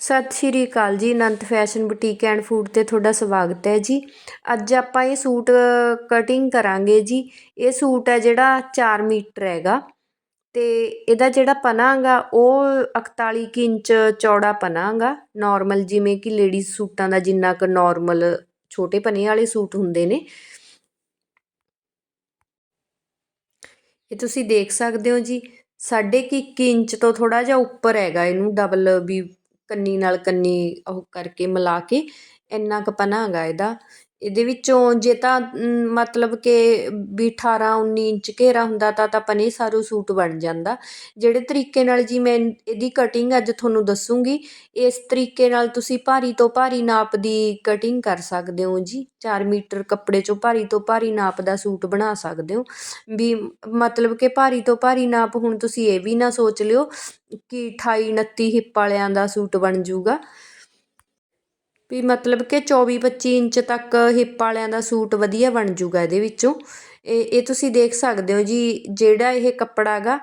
ਸਤਿ ਸ਼੍ਰੀ ਅਕਾਲ ਜੀ, Anant fashion boutique and food ਤੇ ਤੁਹਾਡਾ ਸਵਾਗਤ ਹੈ ਜੀ। ਅੱਜ ਆਪਾਂ ਇਹ ਸੂਟ ਕਟਿੰਗ ਕਰਾਂਗੇ ਜੀ। ਇਹ ਸੂਟ ਹੈ ਜਿਹੜਾ 4 ਮੀਟਰ ਹੈਗਾ ਤੇ ਇਹਦਾ ਜਿਹੜਾ ਪਨਾ ਹੈਗਾ, ਉਹ 41 ਕੁ ਇੰਚ ਚੌੜਾ ਪਨਾ ਹੈਗਾ। ਨਾਰਮਲ ਜਿਵੇਂ ਕਿ ਲੇਡੀਜ਼ ਸੂਟਾਂ ਦਾ ਜਿੰਨਾ ਕੁ ਨਾਰਮਲ ਛੋਟੇ ਪਨੇ ਵਾਲੇ ਸੂਟ ਹੁੰਦੇ ਨੇ। ਇਹ ਤੁਸੀਂ ਦੇਖ ਸਕਦੇ ਹੋ ਜੀ, ਸਾਢੇ ਕੁ ਇੱਕ ਇੰਚ ਤੋਂ ਥੋੜਾ ਜਿਹਾ ਉੱਪਰ ਹੈਗਾ ਇਹਨੂੰ ਡਬਲ ਵੀ ਕੰਨੀ ਨਾਲ ਕੰਨੀ ਉਹ ਕਰਕੇ ਮਿਲਾ ਕੇ ਇੰਨਾ ਕੁ ਪਨਾ ਹੈਗਾ ਇਹਦਾ। ਇਹਦੇ ਵਿੱਚੋਂ ਜੇ ਤਾਂ ਮਤਲਬ ਕਿ ਵੀ 18 19 ਇੰਚ ਘੇਰਾ ਹੁੰਦਾ ਤਾਂ ਤਾਂ ਪਨੇ ਸਾਰੂ ਸੂਟ ਬਣ ਜਾਂਦਾ। ਜਿਹੜੇ ਤਰੀਕੇ ਨਾਲ ਜੀ ਮੈਂ ਇਹਦੀ ਕਟਿੰਗ ਅੱਜ ਤੁਹਾਨੂੰ ਦੱਸੂੰਗੀ, ਇਸ ਤਰੀਕੇ ਨਾਲ ਤੁਸੀਂ ਭਾਰੀ ਤੋਂ ਭਾਰੀ ਨਾਪ ਦੀ ਕਟਿੰਗ ਕਰ ਸਕਦੇ ਹੋ ਜੀ। ਚਾਰ ਮੀਟਰ ਕੱਪੜੇ ਚੋਂ ਭਾਰੀ ਤੋਂ ਭਾਰੀ ਨਾਪ ਦਾ ਸੂਟ ਬਣਾ ਸਕਦੇ ਹੋ। ਵੀ ਮਤਲਬ ਕਿ ਭਾਰੀ ਤੋਂ ਭਾਰੀ ਨਾਪ ਹੁਣ ਤੁਸੀਂ ਇਹ ਵੀ ਨਾ ਸੋਚ ਲਿਓ ਕਿ 28 29 ਹਿੱਪ ਵਾਲਿਆਂ ਦਾ ਸੂਟ ਬਣ ਜਾਊਗਾ ਵੀ ਮਤਲਬ ਕਿ 24 25 ਇੰਚ ਤੱਕ ਹਿੱਪ ਵਾਲਿਆਂ ਦਾ ਸੂਟ ਵਧੀਆ ਬਣ ਜੂਗਾ ਇਹਦੇ ਵਿੱਚੋਂ। ਇਹ ਇਹ ਤੁਸੀਂ ਦੇਖ ਸਕਦੇ ਹੋ ਜੀ, ਜਿਹੜਾ ਇਹ ਕੱਪੜਾ ਹੈਗਾ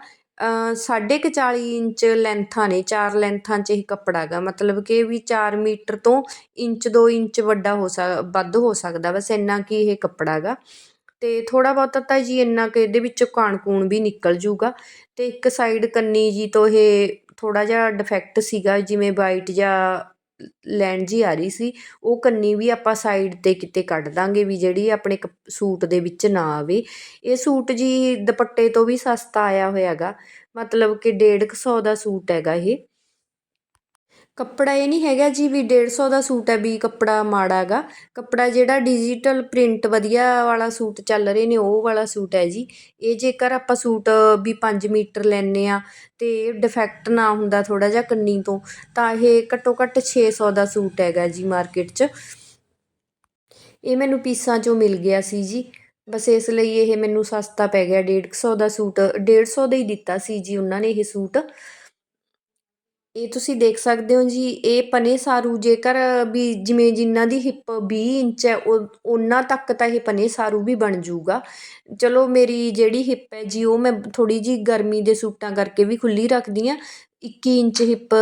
ਸਾਢੇ ਕੁ 40 ਇੰਚ ਲੈਂਥਾਂ ਨੇ, ਚਾਰ ਲੈਂਥਾਂ 'ਚ ਇਹ ਕੱਪੜਾ ਹੈਗਾ ਮਤਲਬ ਕਿ ਵੀ 4 ਮੀਟਰ ਤੋਂ ਇੰਚ 2 ਇੰਚ ਵੱਡਾ ਹੋ ਸਕ, ਵੱਧ ਹੋ ਸਕਦਾ ਬਸ ਇੰਨਾ ਕੀ ਇਹ ਕੱਪੜਾ ਹੈਗਾ ਤੇ ਥੋੜਾ ਬਹੁਤਾ ਤਾਂ ਜੀ ਇੰਨਾ ਕਿ ਇਹਦੇ ਵਿੱਚੋਂ ਕਾਣ ਕੂਣ ਵੀ ਨਿਕਲ ਜੂਗਾ। ਤੇ ਇੱਕ ਸਾਈਡ ਕੰਨੀ ਜੀ ਤੋਂ ਇਹ ਥੋੜਾ ਜਿਹਾ ਡਿਫੈਕਟ ਸੀਗਾ, ਜਿਵੇਂ ਵਾਈਟ ਜਾਂ ਲੈਣ ਜੀ ਆ ਰਹੀ ਸੀ, ਉਹ ਕੰਨੀ ਵੀ ਆਪਾਂ ਸਾਈਡ 'ਤੇ ਕਿਤੇ ਕੱਢ ਦਾਂਗੇ ਵੀ ਜਿਹੜੀ ਆਪਣੇ ਸੂਟ ਦੇ ਵਿੱਚ ਨਾ ਆਵੇ। ਇਹ ਸੂਟ ਜੀ ਦੁਪੱਟੇ ਤੋਂ ਵੀ ਸਸਤਾ ਆਇਆ ਹੋਇਆ ਹੈਗਾ ਮਤਲਬ ਕਿ 150 ਦਾ ਸੂਟ ਹੈਗਾ ਇਹ। ਕੱਪੜਾ ਇਹ ਨਹੀਂ ਹੈਗਾ ਜੀ ਵੀ 150 ਦਾ ਸੂਟ ਹੈ ਵੀ ਕੱਪੜਾ ਮਾੜਾ ਹੈਗਾ। ਕੱਪੜਾ ਜਿਹੜਾ ਡਿਜੀਟਲ ਪ੍ਰਿੰਟ ਵਧੀਆ ਵਾਲਾ ਸੂਟ ਚੱਲ ਰਹੇ ਨੇ, ਉਹ ਵਾਲਾ ਸੂਟ ਹੈ ਜੀ। ਇਹ ਜੇਕਰ ਆਪਾਂ ਸੂਟ ਵੀ 5 ਮੀਟਰ ਲੈਨੇ ਆ ਤੇ ਡਿਫੈਕਟ ਨਾ ਹੁੰਦਾ ਥੋੜਾ ਜਿਹਾ ਕੰਨੀ ਤੋਂ, ਤਾਂ ਇਹ ਘੱਟੋ ਘੱਟ 600 ਦਾ ਸੂਟ ਹੈਗਾ ਜੀ ਮਾਰਕੀਟ 'ਚ। ਇਹ ਮੈਨੂੰ ਪੀਸਾਂ 'ਚੋਂ ਮਿਲ ਗਿਆ ਸੀ ਜੀ। ਬਸ ਇਸ ਲਈ ਇਹ ਮੈਨੂੰ ਸਸਤਾ ਪੈ ਗਿਆ। 150 ਦਾ ਸੂਟ 150 ਦਾ ਹੀ ਦਿੱਤਾ ਸੀ ਜੀ ਉਹਨਾਂ ਨੇ ਇਹ ਸੂਟ। ਇਹ ਤੁਸੀਂ ਦੇਖ ਸਕਦੇ ਹੋ ਜੀ, ਇਹ ਪਨੇ ਸਾਰੂ ਜੇਕਰ ਵੀ ਜਿਵੇਂ ਜਿਨ੍ਹਾਂ ਦੀ ਹਿੱਪ 20 ਇੰਚ ਹੈ, ਉਹ ਉਹਨਾਂ ਤੱਕ ਤਾਂ ਇਹ ਪਨੇ ਸਾਰੂ ਵੀ ਬਣ ਜਾਊਗਾ। ਚਲੋ ਮੇਰੀ ਜਿਹੜੀ ਹਿੱਪ ਹੈ ਜੀ, ਉਹ ਮੈਂ ਥੋੜੀ ਜੀ ਗਰਮੀ ਦੇ ਸੂਟਾਂ ਕਰਕੇ ਵੀ ਖੁੱਲੀ ਰੱਖਦੀ ਆ 21 ਇੰਚ ਹਿੱਪ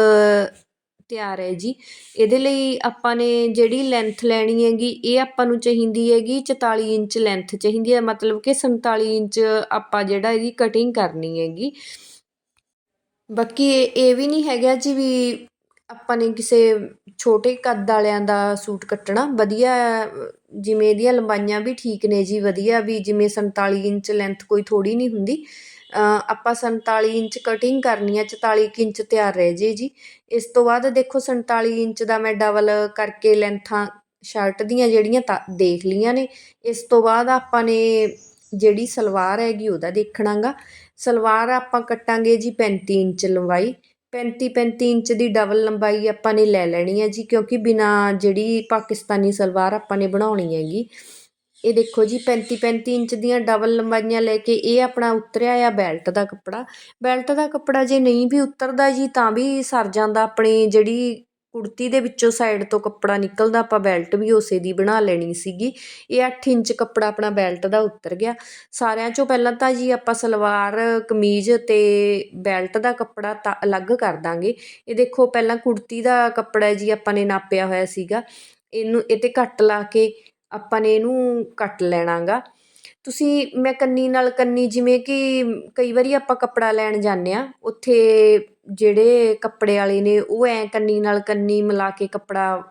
ਤਿਆਰ ਹੈ ਜੀ। ਇਹਦੇ ਲਈ ਆਪਾਂ ਨੇ ਜਿਹੜੀ ਲੈਂਥ ਲੈਣੀ ਹੈਗੀ, ਇਹ ਆਪਾਂ ਨੂੰ ਚਾਹੀਦੀ ਹੈਗੀ 44 ਇੰਚ ਲੈਂਥ ਚਾਹੀਦੀ ਹੈ। ਮਤਲਬ ਕਿ 47 ਇੰਚ ਆਪਾਂ ਜਿਹੜਾ ਇਹਦੀ ਕਟਿੰਗ ਕਰਨੀ ਹੈਗੀ। ਬਾਕੀ ਇਹ ਵੀ ਨਹੀਂ ਹੈਗਾ ਜੀ ਵੀ ਆਪਾਂ ਨੇ ਕਿਸੇ ਛੋਟੇ ਕੱਦ ਵਾਲਿਆਂ ਦਾ ਸੂਟ ਕੱਟਣਾ। ਵਧੀਆ, ਜਿਵੇਂ ਇਹਦੀਆਂ ਲੰਬਾਈਆਂ ਵੀ ਠੀਕ ਨੇ ਜੀ, ਵਧੀਆ ਵੀ ਜਿਵੇਂ 47 ਇੰਚ ਲੈਂਥ ਕੋਈ ਥੋੜ੍ਹੀ ਨਹੀਂ ਹੁੰਦੀ। ਆਪਾਂ 47 ਇੰਚ ਕਟਿੰਗ ਕਰਨੀ ਹੈ 44 ਇੰਚ ਤਿਆਰ ਰਹਿ ਜੇ ਜੀ। ਇਸ ਤੋਂ ਬਾਅਦ ਦੇਖੋ 47 ਇੰਚ ਦਾ ਮੈਂ ਡਬਲ ਕਰਕੇ ਲੈਂਥਾਂ ਸ਼ਰਟ ਦੀਆਂ ਜਿਹੜੀਆਂ ਦੇਖ ਲਈਆਂ ਨੇ। ਇਸ ਤੋਂ ਬਾਅਦ ਆਪਾਂ ਨੇ ਜਿਹੜੀ ਸਲਵਾਰ ਹੈਗੀ ਉਹਦਾ ਦੇਖਣਾ ਗਾ ਸਲਵਾਰ ਆਪਾਂ ਕੱਟਾਂਗੇ ਜੀ 35 ਇੰਚ ਲੰਬਾਈ। 35 35 ਇੰਚ ਦੀ ਡਬਲ ਲੰਬਾਈ ਆਪਾਂ ਨੇ ਲੈ ਲੈਣੀ ਹੈ ਜੀ, ਕਿਉਂਕਿ ਬਿਨਾ ਜਿਹੜੀ ਪਾਕਿਸਤਾਨੀ ਸਲਵਾਰ ਆਪਾਂ ਨੇ ਬਣਾਉਣੀ ਹੈਗੀ। ਇਹ ਦੇਖੋ ਜੀ 35 35 ਇੰਚ ਦੀਆਂ ਡਬਲ ਲੰਬਾਈਆਂ ਲੈ ਕੇ ਇਹ ਆਪਣਾ ਉਤਰਿਆ ਆ ਬੈਲਟ ਦਾ ਕੱਪੜਾ। ਬੈਲਟ ਦਾ ਕੱਪੜਾ ਜੇ ਨਹੀਂ ਵੀ ਉਤਰਦਾ ਜੀ, ਤਾਂ ਵੀ ਸਰ ਜਾਂਦਾ ਆਪਣੀ ਜਿਹੜੀ ਕੁੜਤੀ ਦੇ ਵਿੱਚੋਂ ਸਾਈਡ ਤੋਂ ਕੱਪੜਾ ਨਿਕਲਦਾ, ਆਪਾਂ ਬੈਲਟ ਵੀ ਉਸੇ ਦੀ ਬਣਾ ਲੈਣੀ ਸੀਗੀ। ਇਹ 8 ਇੰਚ ਕੱਪੜਾ ਆਪਣਾ ਬੈਲਟ ਦਾ ਉਤਰ ਗਿਆ। ਸਾਰਿਆਂ ਚੋਂ ਪਹਿਲਾਂ ਤਾਂ ਜੀ ਆਪਾਂ ਸਲਵਾਰ, ਕਮੀਜ਼ ਤੇ ਬੈਲਟ ਦਾ ਕੱਪੜਾ ਤਾਂ ਅਲੱਗ ਕਰ ਦਾਂਗੇ। ਇਹ ਦੇਖੋ, ਪਹਿਲਾਂ ਕੁੜਤੀ ਦਾ ਕੱਪੜਾ ਜੀ ਆਪਾਂ ਨੇ ਨਾਪਿਆ ਹੋਇਆ ਸੀਗਾ। ਇਹਨੂੰ, ਇਹ ਤੇ ਕੱਟ ਲਾ ਕੇ ਆਪਾਂ ਨੇ ਇਹਨੂੰ ਕੱਟ ਲੈਣਾਗਾ। ਤੁਸੀਂ, ਮੈਂ ਕੰਨੀ ਨਾਲ ਕੰਨੀ ਜਿਵੇਂ ਕਿ ਕਈ ਵਾਰੀ ਆਪਾਂ ਕੱਪੜਾ ਲੈਣ ਜਾਂਦੇ ਆ ਉੱਥੇ ਜਿਹੜੇ ਕੱਪੜੇ ਵਾਲੇ ਨੇ, ਉਹ ਐਂ ਕੰਨੀ ਨਾਲ ਕੰਨੀ ਮਿਲਾ ਕੇ ਕੱਪੜਾ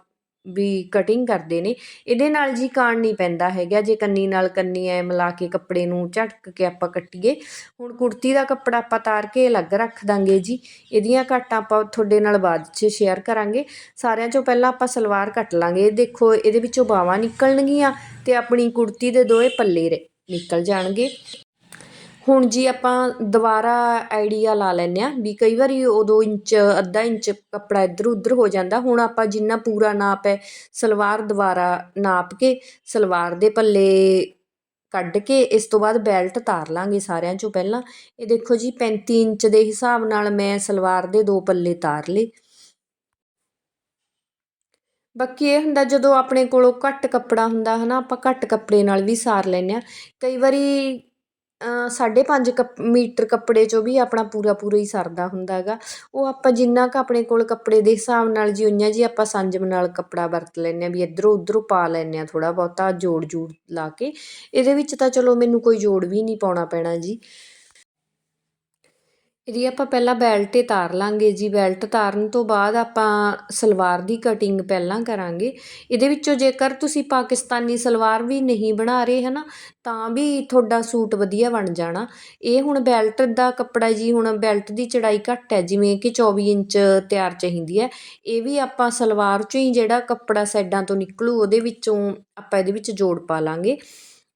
ਵੀ ਕਟਿੰਗ ਕਰਦੇ ਨੇ। ਇਹਦੇ ਨਾਲ ਜੀ ਕਾਣ ਨਹੀਂ ਪੈਂਦਾ ਹੈਗਾ, ਜੇ ਕੰਨੀ ਨਾਲ ਕੰਨੀ ਐ ਮਿਲਾ ਕੇ ਕੱਪੜੇ ਨੂੰ ਝਟਕ ਕੇ ਆਪਾਂ ਕੱਟੀਏ। ਹੁਣ ਕੁੜਤੀ ਦਾ ਕੱਪੜਾ ਆਪਾਂ ਤਾਰ ਕੇ ਅਲੱਗ ਰੱਖ ਦਾਂਗੇ ਜੀ। ਇਹਦੀਆਂ ਕੱਟਾਂ ਆਪਾਂ ਤੁਹਾਡੇ ਨਾਲ ਬਾਅਦ 'ਚ ਸ਼ੇਅਰ ਕਰਾਂਗੇ। ਸਾਰਿਆਂ ਚੋਂ ਪਹਿਲਾਂ ਆਪਾਂ ਸਲਵਾਰ ਕੱਟ ਲਾਂਗੇ। ਦੇਖੋ, ਇਹਦੇ ਵਿੱਚੋਂ ਬਾਹਾਂ ਨਿਕਲਣਗੀਆਂ ਤੇ ਆਪਣੀ ਕੁੜਤੀ ਦੇ ਦੋਏ ਪੱਲੇ ਨਿਕਲ ਜਾਣਗੇ। ਹੁਣ ਜੀ ਆਪਾਂ ਦੁਬਾਰਾ ਆਈਡੀਆ ਲਾ ਲੈਂਦੇ ਹਾਂ ਵੀ ਕਈ ਵਾਰੀ ਉਦੋਂ ਇੰਚ, ਅੱਧਾ ਇੰਚ ਕੱਪੜਾ ਇੱਧਰ ਉੱਧਰ ਹੋ ਜਾਂਦਾ। ਹੁਣ ਆਪਾਂ ਜਿੰਨਾ ਪੂਰਾ ਨਾਪ ਹੈ, ਸਲਵਾਰ ਦੁਬਾਰਾ ਨਾਪ ਕੇ, ਸਲਵਾਰ ਦੇ ਪੱਲੇ ਕੱਢ ਕੇ, ਇਸ ਤੋਂ ਬਾਅਦ ਬੈਲਟ ਤਾਰ ਲਾਂਗੇ ਸਾਰਿਆਂ ਚੋਂ ਪਹਿਲਾਂ। ਇਹ ਦੇਖੋ ਜੀ 35 ਇੰਚ ਦੇ ਹਿਸਾਬ ਨਾਲ ਮੈਂ ਸਲਵਾਰ ਦੇ ਦੋ ਪੱਲੇ ਤਾਰ ਲਏ। ਬਾਕੀ ਇਹ ਹੁੰਦਾ ਜਦੋਂ ਆਪਣੇ ਕੋਲੋਂ ਘੱਟ ਕੱਪੜਾ ਹੁੰਦਾ ਹਨਾ, ਆਪਾਂ ਘੱਟ ਕੱਪੜੇ ਨਾਲ ਵੀ ਸਾਰ ਲੈਂਦੇ ਆ ਕਈ ਵਾਰੀ ਸਾਢੇ ਪੰਜ ਕੱਪ, ਮੀਟਰ ਕੱਪੜੇ 'ਚੋਂ ਵੀ ਆਪਣਾ ਪੂਰਾ ਪੂਰਾ ਹੀ ਸਰਦਾ ਹੁੰਦਾ ਹੈਗਾ। ਉਹ ਆਪਾਂ ਜਿੰਨਾ ਕੁ ਆਪਣੇ ਕੋਲ ਕੱਪੜੇ ਦੇ ਹਿਸਾਬ ਨਾਲ ਜੀ ਉਈਆਂ ਜੀ ਆਪਾਂ ਸੰਜਮ ਨਾਲ ਕੱਪੜਾ ਵਰਤ ਲੈਂਦੇ ਹਾਂ, ਵੀ ਇੱਧਰੋਂ ਉੱਧਰੋਂ ਪਾ ਲੈਂਦੇ ਹਾਂ ਥੋੜ੍ਹਾ ਬਹੁਤਾ ਜੋੜ ਜੂੜ ਲਾ ਕੇ। ਇਹਦੇ ਵਿੱਚ ਤਾਂ ਚਲੋ ਮੈਨੂੰ ਕੋਈ ਜੋੜ ਵੀ ਨਹੀਂ ਪਾਉਣਾ ਪੈਣਾ ਜੀ। ਇਹਦੀ ਆਪਾਂ ਪਹਿਲਾਂ ਬੈਲਟ ਤਾਰ ਲਾਂਗੇ ਜੀ। ਬੈਲਟ ਤਾਰਨ ਤੋਂ ਬਾਅਦ ਆਪਾਂ ਸਲਵਾਰ ਦੀ ਕਟਿੰਗ ਪਹਿਲਾਂ ਕਰਾਂਗੇ। ਇਹਦੇ ਵਿੱਚੋਂ ਜੇਕਰ ਤੁਸੀਂ ਪਾਕਿਸਤਾਨੀ ਸਲਵਾਰ ਵੀ ਨਹੀਂ ਬਣਾ ਰਹੇ ਹੈ ਨਾ ਤਾਂ ਵੀ ਤੁਹਾਡਾ ਸੂਟ ਵਧੀਆ ਬਣ ਜਾਣਾ। ਇਹ ਹੁਣ ਬੈਲਟ ਦਾ ਕੱਪੜਾ ਜੀ, ਹੁਣ ਬੈਲਟ ਦੀ ਚੜਾਈ ਘੱਟ ਹੈ। ਜਿਵੇਂ ਕਿ 24 ਇੰਚ ਤਿਆਰ ਚਾਹੀਦੀ ਹੈ। ਇਹ ਵੀ ਆਪਾਂ ਸਲਵਾਰ 'ਚੋਂ ਹੀ ਜਿਹੜਾ ਕੱਪੜਾ ਸਾਈਡਾਂ ਤੋਂ ਨਿਕਲੂ, ਉਹਦੇ ਵਿੱਚੋਂ ਆਪਾਂ ਇਹਦੇ ਵਿੱਚ ਜੋੜ ਪਾ ਲਾਂਗੇ।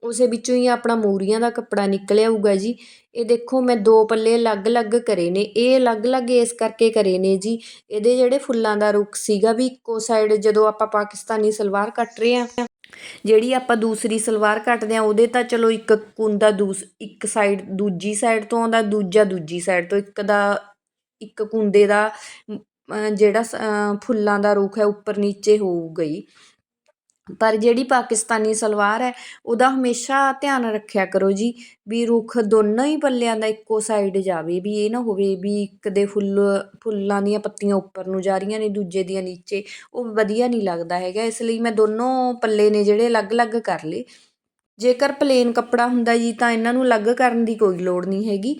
ਉਸੇ ਵਿੱਚੋਂ ਹੀ ਆਪਣਾ ਮੂਰੀਆਂ ਦਾ ਕੱਪੜਾ ਨਿਕਲ ਆਊਗਾ ਜੀ। ਇਹ ਦੇਖੋ, ਮੈਂ ਦੋ ਪੱਲੇ ਅਲੱਗ-ਅਲੱਗ ਕਰੇ ਨੇ। ਇਹ ਅਲੱਗ-ਅਲੱਗ ਇਸ ਕਰਕੇ ਕਰੇ ਨੇ ਜੀ। ਇਹਦੇ ਜਿਹੜੇ ਫੁੱਲਾਂ ਦਾ ਰੁੱਖ ਸੀਗਾ ਵੀ ਇੱਕੋ ਸਾਈਡ ਜਦੋਂ ਆਪਾਂ ਪਾਕਿਸਤਾਨੀ ਸਲਵਾਰ ਕੱਟ ਰਹੇ ਆ ਜਿਹੜੀ ਆਪਾਂ ਦੂਸਰੀ ਸਲਵਾਰ ਕੱਟਦੇ ਆ ਉਹਦੇ ਤਾਂ ਚਲੋ ਇੱਕ ਕੁੰਦਾ ਦੂਸ, ਇੱਕ ਸਾਈਡ ਦੂਜੀ ਸਾਈਡ ਤੋਂ ਆਉਂਦਾ, ਦੂਜਾ ਦੂਜੀ ਸਾਈਡ ਤੋਂ। ਇੱਕ ਦਾ, ਇੱਕ ਕੁੰਦੇ ਦਾ ਜਿਹੜਾ ਫੁੱਲਾਂ ਦਾ ਰੁੱਖ ਹੈ ਉੱਪਰ ਨੀਚੇ ਹੋਊਗਾ ਗਈ ਪਰ ਜਿਹੜੀ ਪਾਕਿਸਤਾਨੀ ਸਲਵਾਰ ਹੈ, ਉਹਦਾ ਹਮੇਸ਼ਾ ਧਿਆਨ ਰੱਖਿਆ ਕਰੋ ਜੀ ਵੀ ਰੁੱਖ ਦੋਨੋਂ ਹੀ ਪੱਲਿਆਂ ਦਾ ਇੱਕੋ ਸਾਈਡ ਜਾਵੇ, ਵੀ ਇਹ ਨਾ ਹੋਵੇ ਵੀ ਇੱਕ ਦੇ ਫੁੱਲ, ਫੁੱਲਾਂ ਦੀਆਂ ਪੱਤੀਆਂ ਉੱਪਰ ਨੂੰ ਜਾ ਰਹੀਆਂ ਨੇ, ਦੂਜੇ ਦੀਆਂ ਨੀਚੇ, ਉਹ ਵਧੀਆ ਨਹੀਂ ਲੱਗਦਾ ਹੈਗਾ। ਇਸ ਲਈ ਮੈਂ ਦੋਨੋਂ ਪੱਲੇ ਨੇ ਜਿਹੜੇ ਅਲੱਗ-ਅਲੱਗ ਕਰ ਲਏ। ਜੇਕਰ ਪਲੇਨ ਕੱਪੜਾ ਹੁੰਦਾ ਜੀ, ਤਾਂ ਇਹਨਾਂ ਨੂੰ ਅਲੱਗ ਕਰਨ ਦੀ ਕੋਈ ਲੋੜ ਨਹੀਂ ਹੈਗੀ।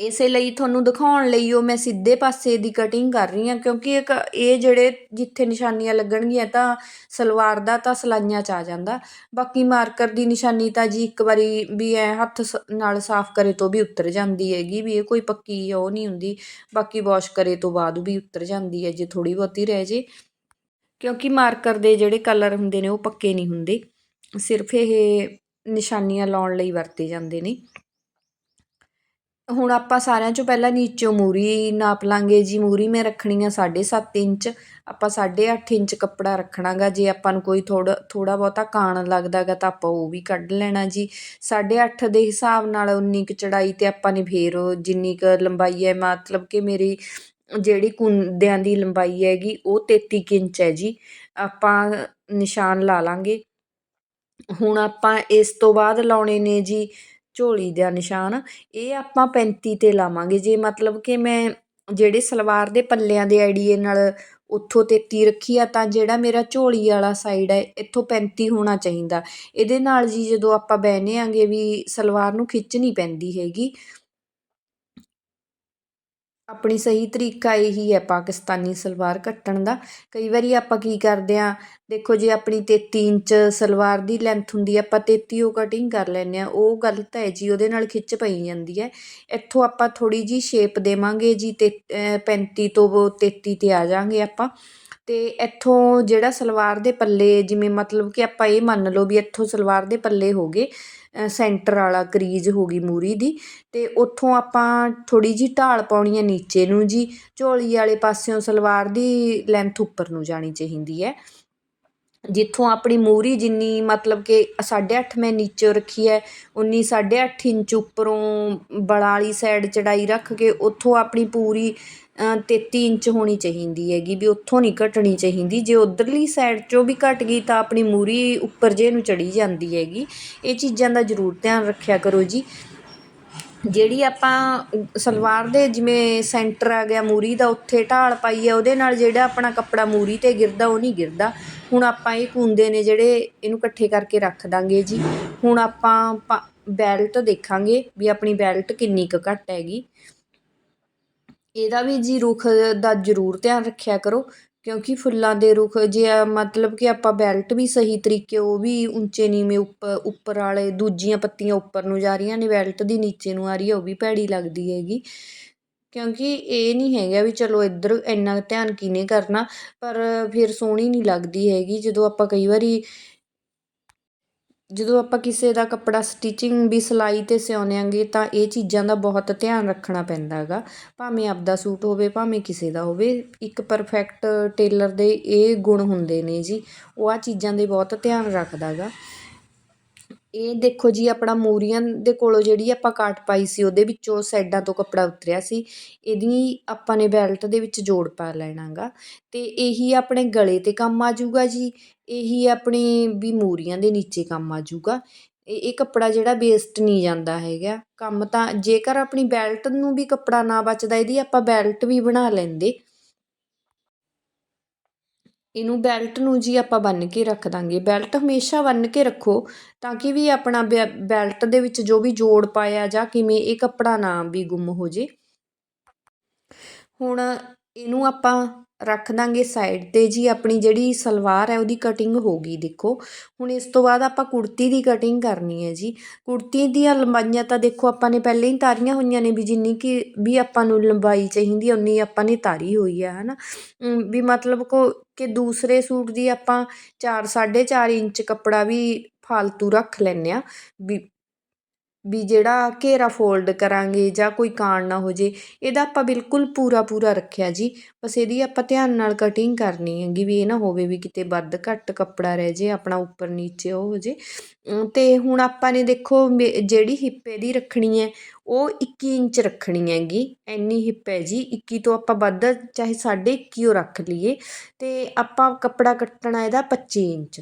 ਇਸੇ ਲਈ ਤੁਹਾਨੂੰ ਦਿਖਾਉਣ ਲਈ ਉਹ ਮੈਂ ਸਿੱਧੇ ਪਾਸੇ ਦੀ ਕਟਿੰਗ ਕਰ ਰਹੀ ਹਾਂ, ਕਿਉਂਕਿ ਇੱਕ ਇਹ ਜਿਹੜੇ ਜਿੱਥੇ ਨਿਸ਼ਾਨੀਆਂ ਲੱਗਣਗੀਆਂ ਤਾਂ ਸਲਵਾਰ ਦਾ ਤਾਂ ਸਲਾਈਆਂ 'ਚ ਆ ਜਾਂਦਾ। ਬਾਕੀ ਮਾਰਕਰ ਦੀ ਨਿਸ਼ਾਨੀ ਤਾਂ ਜੀ ਇੱਕ ਵਾਰੀ ਵੀ ਐ ਹੱਥ ਨਾਲ ਸਾਫ਼ ਕਰੇ ਤੋਂ ਵੀ ਉਤਰ ਜਾਂਦੀ ਹੈਗੀ ਵੀ ਇਹ ਕੋਈ ਪੱਕੀ ਉਹ ਨਹੀਂ ਹੁੰਦੀ। ਬਾਕੀ ਵਾਸ਼ ਕਰੇ ਤੋਂ ਬਾਅਦ ਵੀ ਉਤਰ ਜਾਂਦੀ ਹੈ ਜੇ ਥੋੜੀ ਬਹੁਤੀ ਰਹਿ ਜੇ। ਕਿਉਂਕਿ ਮਾਰਕਰ ਦੇ ਜਿਹੜੇ ਕਲਰ ਹੁੰਦੇ ਨੇ ਉਹ ਪੱਕੇ ਨਹੀਂ ਹੁੰਦੇ। ਸਿਰਫ ਇਹ ਨਿਸ਼ਾਨੀਆਂ ਲਾਉਣ ਲਈ ਵਰਤੇ ਜਾਂਦੇ ਨੇ। ਹੁਣ ਆਪਾਂ ਸਾਰਿਆਂ 'ਚੋਂ ਪਹਿਲਾਂ ਨੀਚੋਂ ਮੂਰੀ ਨਾਪ ਲਾਂਗੇ ਜੀ। ਮੂਰੀ ਮੈਂ ਰੱਖਣੀ ਆ ਸਾਢੇ ਸੱਤ ਇੰਚ। ਆਪਾਂ ਸਾਢੇ ਅੱਠ ਇੰਚ ਕੱਪੜਾ ਰੱਖਣਾ ਗਾ ਜੇ ਆਪਾਂ ਨੂੰ ਕੋਈ ਥੋੜਾ ਥੋੜਾ ਬਹੁਤਾ ਕਾਣ ਲੱਗਦਾ ਗਾ ਤਾਂ ਆਪਾਂ ਉਹ ਵੀ ਕੱਢ ਲੈਣਾ ਜੀ। ਸਾਢੇ ਅੱਠ ਦੇ ਹਿਸਾਬ ਨਾਲ ਉਨੀ ਕੁ ਚੜਾਈ ਤੇ ਆਪਾਂ ਨੇ ਫੇਰ ਜਿੰਨੀ ਕੁ ਲੰਬਾਈ ਹੈ, ਮਤਲਬ ਕਿ ਮੇਰੀ ਜਿਹੜੀ ਕੁੰਦਿਆਂ ਦੀ ਲੰਬਾਈ ਹੈਗੀ, ਉਹ 33 ਇੰਚ ਹੈ ਜੀ। ਆਪਾਂ ਨਿਸ਼ਾਨ ਲਾ ਲਾਂਗੇ। ਹੁਣ ਆਪਾਂ ਇਸ ਤੋਂ ਬਾਅਦ ਲਾਉਣੇ ਨੇ ਜੀ ਝੋਲੀ ਦਾ ਨਿਸ਼ਾਨ, ਇਹ ਆਪਾਂ 35 'ਤੇ ਲਾਵਾਂਗੇ। ਜੇ ਮਤਲਬ ਕਿ ਮੈਂ ਜਿਹੜੇ ਸਲਵਾਰ ਦੇ ਪੱਲਿਆਂ ਦੇ ਆਈਡੀਏ ਨਾਲ ਉੱਥੋਂ 33 ਰੱਖੀ ਆ, ਤਾਂ ਜਿਹੜਾ ਮੇਰਾ ਝੋਲੀ ਵਾਲਾ ਸਾਈਡ ਹੈ ਇੱਥੋਂ 35 ਹੋਣਾ ਚਾਹੀਦਾ। ਇਹਦੇ ਨਾਲ ਜੀ ਜਦੋਂ ਆਪਾਂ ਬਹਿਨੇ ਆਂਗੇ ਵੀ ਸਲਵਾਰ ਨੂੰ ਖਿੱਚ ਨਹੀਂ ਪੈਂਦੀ ਹੈਗੀ ਆਪਣੀ ਸਹੀ ਤਰੀਕਾ ਇਹੀ ਹੈ ਪਾਕਿਸਤਾਨੀ ਸਲਵਾਰ ਕੱਟਣ ਦਾ। ਕਈ ਵਾਰੀ ਆਪਾਂ ਕੀ ਕਰਦੇ ਆ ਦੇਖੋ ਜੇ ਆਪਣੀ 33 ਇੰਚ ਸਲਵਾਰ ਦੀ ਲੈਂਥ ਹੁੰਦੀ ਹੈ, ਆਪਾਂ 33 ਉਹ ਕਟਿੰਗ ਕਰ ਲੈਂਦੇ ਆ ਉਹ ਗਲਤ ਹੈ ਜੀ, ਉਹਦੇ ਨਾਲ ਖਿੱਚ ਪਈ ਜਾਂਦੀ ਹੈ। ਇੱਥੋਂ ਆਪਾਂ ਥੋੜੀ ਜੀ ਸ਼ੇਪ ਦੇਵਾਂਗੇ ਜੀ, ਤੇ 35 ਤੋਂ 33 ਤੇ ਆ ਜਾਾਂਗੇ ਆਪਾਂ। ਤੇ ਇੱਥੋਂ ਜਿਹੜਾ ਸਲਵਾਰ ਦੇ ਪੱਲੇ, ਜਿਵੇਂ ਮਤਲਬ ਕਿ ਆਪਾਂ ਇਹ ਮੰਨ ਲਓ ਵੀ ਇੱਥੋਂ ਸਲਵਾਰ ਦੇ ਪੱਲੇ ਹੋ ਗਏ ਸੈਂਟਰ ਵਾਲਾ ਕਰੀਜ਼ ਹੋ ਗਈ ਮੂਰੀ ਦੀ ਅਤੇ ਉੱਥੋਂ ਆਪਾਂ ਥੋੜ੍ਹੀ ਜਿਹੀ ਢਾਲ ਪਾਉਣੀ ਹੈ ਨੀਚੇ ਨੂੰ ਜੀ, ਝੋਲੀ ਵਾਲੇ ਪਾਸਿਓਂ ਸਲਵਾਰ ਦੀ ਲੈਂਥ ਉੱਪਰ ਨੂੰ ਜਾਣੀ ਚਾਹੀਦੀ ਹੈ। ਜਿੱਥੋਂ ਆਪਣੀ ਮੂਰੀ ਜਿੰਨੀ ਮਤਲਬ ਕਿ 8.5 ਮੈਂ ਨੀਚੇ ਰੱਖੀ ਹੈ, ਉਨੀ 8.5 ਇੰਚ ਉੱਪਰੋਂ ਬਲਾਂ ਵਾਲੀ ਸਾਈਡ ਚੜਾਈ ਰੱਖ ਕੇ ਉੱਥੋਂ ਆਪਣੀ ਪੂਰੀ 33 ਇੰਚ ਹੋਣੀ ਚਾਹੀਦੀ ਹੈਗੀ ਵੀ ਉੱਥੋਂ ਨਹੀਂ ਘਟਣੀ ਚਾਹੀਦੀ। ਜੇ ਉੱਧਰਲੀ ਸਾਈਡ 'ਚੋਂ ਵੀ ਘੱਟ ਗਈ ਤਾਂ ਆਪਣੀ ਮੂਰੀ ਉੱਪਰ ਜੇ ਨੂੰ ਚੜੀ ਜਾਂਦੀ ਹੈਗੀ। ਇਹ ਚੀਜ਼ਾਂ ਦਾ ਜ਼ਰੂਰ ਧਿਆਨ ਰੱਖਿਆ ਕਰੋ ਜੀ। ਜਿਹੜੀ ਆਪਾਂ ਸਲਵਾਰ ਦੇ ਜਿਵੇਂ ਸੈਂਟਰ ਆ ਗਿਆ, ਮੂਰੀ ਦਾ ਉੱਥੇ ਢਾਲ ਪਾਈ ਹੈ ਉਹਦੇ ਨਾਲ ਜਿਹੜਾ ਆਪਣਾ ਕੱਪੜਾ ਮੂਰੀ 'ਤੇ ਗਿਰਦਾ, ਉਹ ਨਹੀਂ ਗਿਰਦਾ। ਹੁਣ ਆਪਾਂ ਇਹ ਕੁੰਦੇ ਨੇ ਜਿਹੜੇ ਇਹਨੂੰ ਇਕੱਠੇ ਕਰਕੇ ਰੱਖ ਦਾਂਗੇ ਜੀ। ਹੁਣ ਆਪਾਂ ਬੈਲਟ ਦੇਖਾਂਗੇ ਵੀ ਆਪਣੀ ਬੈਲਟ ਕਿੰਨੀ ਕੁ ਘੱਟ ਹੈਗੀ। ਇਹਦਾ ਵੀ ਜੀ ਰੁੱਖ ਦਾ ਜ਼ਰੂਰ ਧਿਆਨ ਰੱਖਿਆ ਕਰੋ। ਕਿਉਂਕਿ ਫੁੱਲਾਂ ਦੇ ਰੁੱਖ ਜੇ ਮਤਲਬ ਕਿ ਆਪਾਂ ਬੈਲਟ ਵੀ ਸਹੀ ਤਰੀਕੇ ਉਹ ਵੀ ਉੱਚੇ ਨੀਵੇਂ ਉੱਪਰ ਉੱਪਰ ਵਾਲੇ ਦੂਜੀਆਂ ਪੱਤੀਆਂ ਉੱਪਰ ਨੂੰ ਜਾ ਰਹੀਆਂ ਨੇ ਬੈਲਟ ਦੀ ਨੀਚੇ ਨੂੰ ਆ ਰਹੀ ਹੈ ਉਹ ਵੀ ਭੈੜੀ ਲੱਗਦੀ ਹੈਗੀ। ਕਿਉਂਕਿ ਇਹ ਨਹੀਂ ਹੈਗਾ ਵੀ ਚਲੋ ਇੱਧਰ ਇੰਨਾ ਧਿਆਨ ਕਿਹਨੇ ਕਰਨਾ, ਪਰ ਫਿਰ ਸੋਹਣੀ ਨਹੀਂ ਲੱਗਦੀ ਹੈਗੀ। ਜਦੋਂ ਆਪਾਂ ਕਈ ਵਾਰੀ ਜਦੋਂ ਆਪਾਂ ਕਿਸੇ ਦਾ ਕੱਪੜਾ ਸਟਿਚਿੰਗ ਵੀ ਸਿਲਾਈ 'ਤੇ ਸਿਉਂਦੇ ਆਂਗੇ ਤਾਂ ਇਹ ਚੀਜ਼ਾਂ ਦਾ ਬਹੁਤ ਧਿਆਨ ਰੱਖਣਾ ਪੈਂਦਾ ਹੈਗਾ। ਭਾਵੇਂ ਆਪਦਾ ਸੂਟ ਹੋਵੇ, ਭਾਵੇਂ ਕਿਸੇ ਦਾ ਹੋਵੇ, ਇੱਕ ਪਰਫੈਕਟ ਟੇਲਰ ਦੇ ਇਹ ਗੁਣ ਹੁੰਦੇ ਨੇ ਜੀ। ਉਹ ਆਹ ਚੀਜ਼ਾਂ ਦੇ ਬਹੁਤ ਧਿਆਨ ਰੱਖਦਾ ਗਾ ਇਹ ਦੇਖੋ ਜੀ, ਆਪਣਾ ਮੂਰੀਆਂ ਦੇ ਕੋਲੋਂ ਜਿਹੜੀ ਆਪਾਂ ਕਾਟ ਪਾਈ ਸੀ, ਉਹਦੇ ਵਿੱਚੋਂ ਸਾਈਡਾਂ ਤੋਂ ਕੱਪੜਾ ਉਤਰਿਆ ਸੀ। ਇਹਦੀ ਆਪਾਂ ਨੇ ਬੈਲਟ ਦੇ ਵਿੱਚ ਜੋੜ ਪਾ ਲੈਣਾ ਗਾ। ਅਤੇ ਇਹੀ ਆਪਣੇ ਗਲੇ ਤੇ ਕੰਮ ਆ ਜੂਗਾ ਜੀ। ਇਹੀ ਆਪਣੇ ਵੀ ਮੂਰੀਆਂ ਦੇ ਨੀਚੇ ਕੰਮ ਆ ਜੂਗਾ ਇਹ ਇਹ ਕੱਪੜਾ ਜਿਹੜਾ ਵੇਸਟ ਨਹੀਂ ਜਾਂਦਾ ਹੈਗਾ। ਕੰਮ ਤਾਂ ਜੇਕਰ ਆਪਣੀ ਬੈਲਟ ਨੂੰ ਵੀ ਕੱਪੜਾ ਨਾ ਬਚਦਾ, ਇਹਦੀ ਆਪਾਂ ਬੈਲਟ ਵੀ ਬਣਾ ਲੈਂਦੇ। ਇਹਨੂੰ ਬੈਲਟ ਨੂੰ ਜੀ ਆਪਾਂ ਬੰਨ੍ਹ ਕੇ ਰੱਖ ਦਾਂਗੇ। ਬੈਲਟ ਹਮੇਸ਼ਾ ਬੰਨ੍ਹ ਕੇ ਰੱਖੋ ਤਾਂ ਕਿ ਵੀ ਆਪਣਾ ਬੈ, ਬੈਲਟ ਦੇ ਵਿੱਚ ਜੋ ਵੀ ਜੋੜ ਪਾਇਆ ਜਾਂ ਕਿਵੇਂ ਇਹ ਕੱਪੜਾ ਨਾ ਵੀ ਗੁੰਮ ਹੋ ਜੇ। ਹੁਣ ਇਹਨੂੰ ਆਪਾਂ ਰੱਖ ਦਾਂਗੇ ਸਾਈਡ 'ਤੇ ਜੀ, ਆਪਣੀ ਜਿਹੜੀ ਸਲਵਾਰ ਹੈ, ਉਹਦੀ ਕਟਿੰਗ ਹੋ ਗਈ, ਦੇਖੋ। ਹੁਣ ਇਸ ਤੋਂ ਬਾਅਦ ਆਪਾਂ ਕੁੜਤੀ ਦੀ ਕਟਿੰਗ ਕਰਨੀ ਹੈ ਜੀ। ਕੁੜਤੀ ਦੀਆਂ ਲੰਬਾਈਆਂ ਤਾਂ ਦੇਖੋ, ਆਪਾਂ ਨੇ ਪਹਿਲਾਂ ਹੀ ਤਾਰੀਆਂ ਹੋਈਆਂ ਨੇ ਵੀ ਜਿੰਨੀ ਕਿ ਵੀ ਆਪਾਂ ਨੂੰ ਲੰਬਾਈ ਚਾਹੀਦੀ ਉਨੀ ਆਪਾਂ ਨੇ ਤਾਰੀ ਹੋਈ ਹੈ, ਹਨਾ। ਵੀ ਮਤਲਬ ਕੋ ਕਿ ਦੂਸਰੇ ਸੂਟ ਦੀ ਆਪਾਂ 4 4.5 ਇੰਚ ਕੱਪੜਾ ਵੀ ਫਾਲਤੂ ਰੱਖ ਲੈਂਦੇ ਆ ਵੀ ਵੀ ਜਿਹੜਾ ਘੇਰਾ ਫੋਲਡ ਕਰਾਂਗੇ ਜਾਂ ਕੋਈ ਕਾਣ ਨਾ ਹੋ ਜੇ, ਇਹਦਾ ਆਪਾਂ ਬਿਲਕੁਲ ਪੂਰਾ ਪੂਰਾ ਰੱਖਿਆ ਜੀ। ਬਸ ਇਹਦੀ ਆਪਾਂ ਧਿਆਨ ਨਾਲ ਕਟਿੰਗ ਕਰਨੀ ਹੈਗੀ ਵੀ ਇਹ ਨਾ ਹੋਵੇ ਵੀ ਕਿਤੇ ਵੱਧ ਘੱਟ ਕੱਪੜਾ ਰਹਿ ਜੇ, ਆਪਣਾ ਉੱਪਰ ਨੀਚੇ ਉਹ ਹੋ ਜੇ। ਅਮ ਤੇ ਹੁਣ ਆਪਾਂ ਨੇ ਦੇਖੋ ਮੇ- ਜਿਹੜੀ ਹਿੱਪ ਇਹਦੀ ਰੱਖਣੀ ਹੈ, ਉਹ 21 ਇੰਚ ਰੱਖਣੀ ਹੈਗੀ, ਇੰਨੀ ਹਿੱਪ ਹੈ ਜੀ। 21 ਤੋਂ ਆਪਾਂ ਵੱਧ ਚਾਹੇ 21.5 ਉਹ ਰੱਖ ਲਈਏ ਤੇ ਆਪਾਂ ਕੱਪੜਾ ਕੱਟਣਾ ਇਹਦਾ 25 ਇੰਚ।